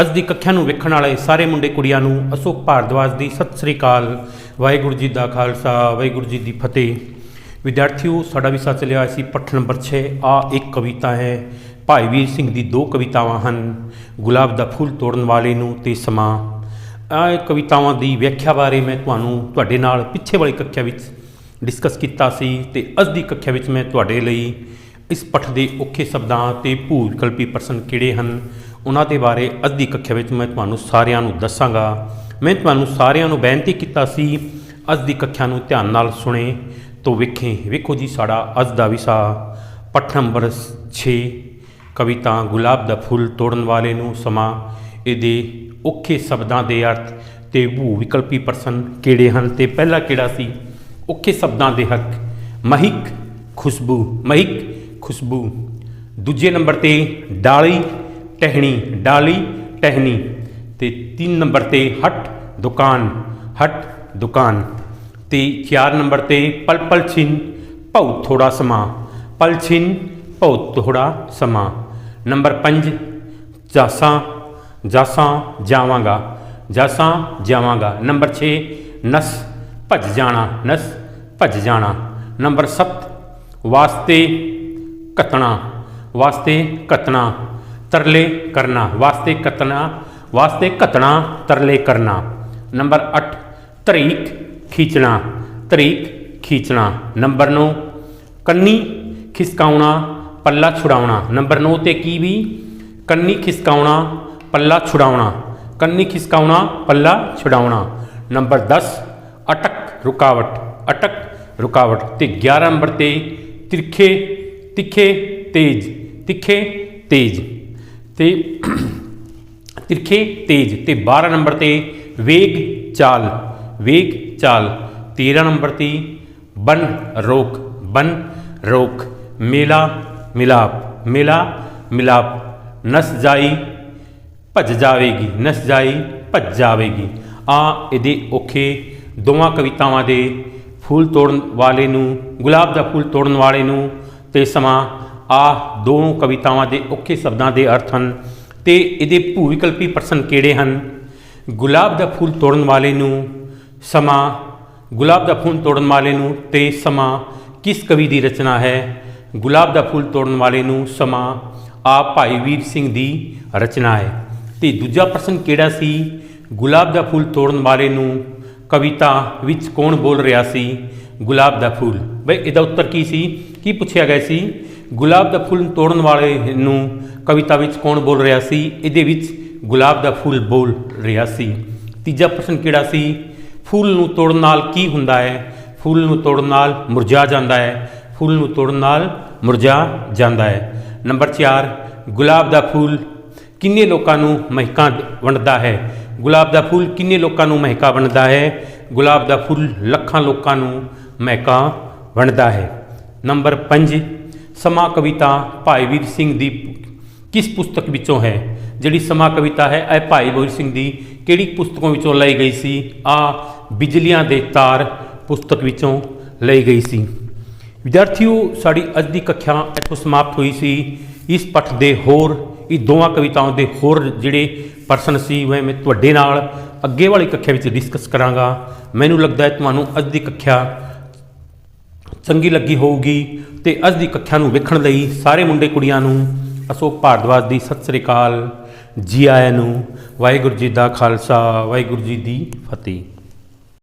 ਅੱਜ ਦੀ ਕੱਖਿਆ ਨੂੰ ਵੇਖਣ ਵਾਲੇ ਸਾਰੇ ਮੁੰਡੇ ਕੁੜੀਆਂ ਨੂੰ ਅਸ਼ੋਕ ਭਾਰਦਵਾਜ ਦੀ ਸਤਿ ਸ੍ਰੀ ਅਕਾਲ, ਵਾਹਿਗੁਰੂ ਜੀ ਦਾ ਖਾਲਸਾ, ਵਾਹਿਗੁਰੂ ਜੀ ਦੀ ਫਤਿਹ। ਵਿਦਿਆਰਥੀਓ, ਸਾਡਾ ਵਿਸ਼ਾ ਚੱਲਿਆ ਸੀ ਪੱਠ ਨੰਬਰ 6 ਆ ਇੱਕ ਕਵਿਤਾ ਹੈ, ਭਾਈ ਵੀਰ ਸਿੰਘ ਦੀ ਦੋ ਕਵਿਤਾਵਾਂ ਹਨ, ਗੁਲਾਬ ਦਾ ਫੁੱਲ ਤੋੜਨ ਵਾਲੇ ਨੂੰ ਤੇ ਸਮਾਂ। ਆ ਕਵਿਤਾਵਾਂ ਦੀ ਵਿਆਖਿਆ ਬਾਰੇ ਮੈਂ ਤੁਹਾਨੂੰ ਤੁਹਾਡੇ ਨਾਲ ਪਿੱਛੇ ਵਾਲੀ ਕੱਖਿਆ ਵਿੱਚ ਡਿਸਕਸ ਕੀਤਾ ਸੀ ਤੇ ਅੱਜ ਦੀ ਕੱਖਿਆ ਵਿੱਚ ਮੈਂ ਤੁਹਾਡੇ ਲਈ ਇਸ ਪੱਠ ਦੇ ਔਖੇ ਸ਼ਬਦਾਂ ਤੇ ਭੂ ਪ੍ਰਸ਼ਨ ਕਿਹੜੇ ਹਨ ਉਹਨਾਂ ਦੇ ਬਾਰੇ ਅੱਜ ਦੀ ਕੱਖਿਆ ਵਿੱਚ ਮੈਂ ਤੁਹਾਨੂੰ ਸਾਰਿਆਂ ਨੂੰ ਦੱਸਾਂਗਾ। ਮੈਂ ਤੁਹਾਨੂੰ ਸਾਰਿਆਂ ਨੂੰ ਬੇਨਤੀ ਕੀਤਾ ਸੀ ਅੱਜ ਦੀ ਕੱਖਿਆ ਨੂੰ ਧਿਆਨ ਨਾਲ ਸੁਣੇ ਤੋਂ ਵੇਖੇ। ਵੇਖੋ ਜੀ ਸਾਡਾ ਅੱਜ ਦਾ ਵਿਸ਼ਾ, ਪੱਠ ਨੰਬਰ 6 ਕਵਿਤਾ ਗੁਲਾਬ ਦਾ ਫੁੱਲ ਤੋੜਨ ਵਾਲੇ ਨੂੰ ਸਮਾਂ। ਇਹਦੇ ਔਖੇ ਸ਼ਬਦਾਂ ਦੇ ਅਰਥ ਤੇ ਭੂ ਵਿਕਲਪੀ ਪ੍ਰਸ਼ਨ ਕਿਹੜੇ ਹਨ ਤੇ ਪਹਿਲਾ ਕਿਹੜਾ ਸੀ? ਔਖੇ ਸ਼ਬਦਾਂ ਦੇ ਹੱਕ, ਮਹਿਕ ਖੁਸ਼ਬੂ ਮਹਿਕ ਖੁਸ਼ਬੂ। ਦੂਜੇ ਨੰਬਰ ਤੇ ਡਾਲੀ ਟਹਿਣੀ, ਡਾਲੀ, ਟਹਿਣੀ ਤੇ ਤਿੰਨ ਨੰਬਰ ਤੇ ਹਟ, ਦੁਕਾਨ ਹਟ, ਦੁਕਾਨ ਤੇ ਚਾਰ ਨੰਬਰ ਤੇ ਪਲ ਪਲ ਛਿਨ, ਭਉ ਥੋੜਾ ਸਮਾਂ। ਪਲ ਛਿਨ, ਭਉ ਥੋੜਾ ਸਮਾਂ। ਨੰਬਰ 5 ਜਾਸਾਂ ਜਾਸਾਂ ਜਾਵਾਂਗਾ ਜਾਸਾਂ ਜਾਵਾਂਗਾ। ਨੰਬਰ 6 ਨਸ, ਭੱਜ ਜਾਣਾ, ਨਸ, ਭੱਜ ਜਾਣਾ। ਨੰਬਰ 7 ਵਾਸਤੇ ਕਤਣਾ ਵਾਸਤੇ ਕਤਣਾ ਤਰਲੇ ਕਰਨਾ, ਵਾਸਤੇ ਕਤਨਾ, ਵਾਸਤੇ ਘਤਣਾ ਤਰਲੇ ਕਰਨਾ। ਨੰਬਰ 8 ਤਰੀਕ ਖੀਚਣਾ ਤਰੀਕ ਖੀਚਣਾ। ਨੰਬਰ 9 ਕੰਨੀ ਖਿਸਕਾਉਣਾ, ਪੱਲਾ ਛੁਡਾਉਣਾ। ਨੰਬਰ 9 ਤੇ ਕੀ ਵੀ? ਕੰਨੀ ਖਿਸਕਾਉਣਾ, ਪੱਲਾ ਛੁਡਾਉਣਾ। ਕੰਨੀ ਖਿਸਕਾਉਣਾ, ਪੱਲਾ ਛੁਡਾਉਣਾ। ਨੰਬਰ 10 ਅਟਕ ਰੁਕਾਵਟ। ਅਟਕ ਰੁਕਾਵਟ ਤੇ 11 ਨੰਬਰ ਤੇ ਤਿਰਖੇ, ਤਿੱਖੇ, ਤੇਜ। ਤਿੱਖੇ, ਤੇਜ। ਤੇ ਤਿਰਖੇ ਤੇਜ ਤੇ 12 ਨੰਬਰ ਤੇ ਵੇਗ ਚਾਲ ਵੇਗ ਚਾਲ 13 ਨੰਬਰ ਤੇ ਬਨ ਰੋਕ ਬਨ ਰੋਕ, ਮੇਲਾ, ਮਿਲਾਪ ਮੇਲਾ, ਮਿਲਾਪ, ਨਸ ਜਾਈ, ਭੱਜ ਜਾਵੇਗੀ, ਨਸ ਜਾਈ, ਭੱਜ ਜਾਵੇਗੀ। ਆ ਇਹਦੇ ਔਖੇ ਦੋਵਾਂ ਕਵਿਤਾਵਾਂ ਦੇ ਫੁੱਲ ਤੋੜਨ ਵਾਲੇ ਨੂੰ, ਗੁਲਾਬ ਦਾ ਫੁੱਲ ਤੋੜਨ ਵਾਲੇ ਨੂੰ ਤੇ ਸਮਾਂ ਆ ਦੋਨੋਂ ਕਵਿਤਾਵਾਂ ਦੇ ਔਖੇ ਸ਼ਬਦਾਂ ਦੇ ਅਰਥ ਹਨ ਤੇ ਇਹਦੇ ਭੂ ਵਿਕਲਪੀ ਪ੍ਰਸ਼ਨ ਕਿਹੜੇ ਹਨ? ਗੁਲਾਬ ਦਾ ਫੁੱਲ ਤੋੜਨ ਵਾਲੇ ਨੂੰ ਸਮਾਂ, ਗੁਲਾਬ ਦਾ ਫੁੱਲ ਤੋੜਨ ਵਾਲੇ ਨੂੰ ਤੇ ਸਮਾਂ, ਕਿਸ ਕਵੀ ਦੀ ਰਚਨਾ ਹੈ? ਗੁਲਾਬ ਦਾ ਫੁੱਲ ਤੋੜਨ ਵਾਲੇ ਨੂੰ ਸਮਾਂ, ਆ ਭਾਈ ਵੀਰ ਸਿੰਘ ਦੀ ਰਚਨਾ ਹੈ। ਤੇ ਦੂਜਾ ਪ੍ਰਸ਼ਨ ਕਿਹੜਾ ਸੀ? ਗੁਲਾਬ ਦਾ ਫੁੱਲ ਤੋੜਨ ਵਾਲੇ ਨੂੰ ਕਵਿਤਾ ਵਿੱਚ ਕੌਣ ਬੋਲ ਰਿਹਾ ਸੀ? ਗੁਲਾਬ ਦਾ ਫੁੱਲ। ਬਈ ਇਹਦਾ ਉੱਤਰ ਕੀ ਸੀ? ਕੀ ਪੁੱਛਿਆ ਗਿਆ ਸੀ? ਗੁਲਾਬ ਦਾ ਫੁੱਲ ਤੋੜਨ ਵਾਲੇ ਨੂੰ ਕਵਿਤਾ ਵਿੱਚ ਕੌਣ ਬੋਲ ਰਿਹਾ ਸੀ? ਇਹਦੇ ਵਿੱਚ ਗੁਲਾਬ ਦਾ ਫੁੱਲ ਬੋਲ ਰਿਹਾ ਸੀ। ਤੀਜਾ ਪ੍ਰਸ਼ਨ ਕਿਹੜਾ ਸੀ? ਫੁੱਲ ਨੂੰ ਤੋੜਨ ਨਾਲ ਕੀ ਹੁੰਦਾ ਹੈ? ਫੁੱਲ ਨੂੰ ਤੋੜਨ ਨਾਲ ਮੁਰਝਾ ਜਾਂਦਾ ਹੈ। ਫੁੱਲ ਨੂੰ ਤੋੜਨ ਨਾਲ ਮੁਰਝਾ ਜਾਂਦਾ ਹੈ। ਨੰਬਰ 4 ਗੁਲਾਬ ਦਾ ਫੁੱਲ ਕਿੰਨੇ ਲੋਕਾਂ ਨੂੰ ਮਹਿਕਾਂ ਵੰਡਦਾ ਹੈ? ਗੁਲਾਬ ਦਾ ਫੁੱਲ ਕਿੰਨੇ ਲੋਕਾਂ ਨੂੰ ਮਹਿਕਾ ਵੰਡਦਾ ਹੈ? ਗੁਲਾਬ ਦਾ ਫੁੱਲ ਲੱਖਾਂ ਲੋਕਾਂ ਨੂੰ ਮਹਿਕਾ ਵੰਡਦਾ ਹੈ। ਨੰਬਰ 5 ਸਮਾ ਕਵਿਤਾ ਭਾਈ ਵੀਰ ਸਿੰਘ ਦੀ ਕਿਸ ਪੁਸਤਕ ਵਿੱਚੋਂ ਹੈ? ਜਿਹੜੀ ਸਮਾ ਕਵਿਤਾ ਹੈ, ਇਹ ਭਾਈ ਵੀਰ ਸਿੰਘ ਦੀ ਕਿਹੜੀ ਪੁਸਤਕੋਂ ਵਿੱਚੋਂ ਲਈ ਗਈ ਸੀ? ਆ, ਬਿਜਲੀਆਂ ਦੇ ਤਾਰ ਪੁਸਤਕ ਵਿੱਚੋਂ ਲਈ ਗਈ ਸੀ। ਵਿਦਿਆਰਥੀਓ, ਸਾਡੀ ਅੱਜ ਦੀ ਕੱਖਿਆ ਇੱਥੋਂ ਸਮਾਪਤ ਹੋਈ ਸੀ। ਇਸ ਪੱਠ ਦੇ ਹੋਰ, ਇਹ ਦੋਵਾਂ ਕਵਿਤਾਵਾਂ ਦੇ ਹੋਰ ਜਿਹੜੇ ਪਰਸਨ ਸੀ, ਉਹ ਮੈਂ ਤੁਹਾਡੇ ਨਾਲ ਅੱਗੇ ਵਾਲੀ ਕੱਖਿਆ ਵਿੱਚ ਡਿਸਕਸ ਕਰਾਂਗਾ। ਮੈਨੂੰ ਲੱਗਦਾ ਹੈ, ਤੁਹਾਨੂੰ ਅੱਜ ਦੀ ਕੱਖਿਆ ਚੰਗੀ ਲੱਗੀ ਹੋਊਗੀ ਤੇ ਅੱਜ ਦੀ ਕक्षा ਨੂੰ ਵੇਖਣ ਲਈ ਸਾਰੇ ਮੁੰਡੇ ਕੁੜੀਆਂ ਨੂੰ ਅਸ਼ੋਕ ਭਾਰਦਵਾਜ ਦੀ ਸਤਿ ਸ੍ਰੀ ਅਕਾਲ, ਜੀ ਆਇਆਂ ਨੂੰ ਵਾਹਿਗੁਰੂ ਜੀ ਦਾ ਖਾਲਸਾ, ਵਾਹਿਗੁਰੂ ਜੀ ਦੀ ਫਤਿਹ।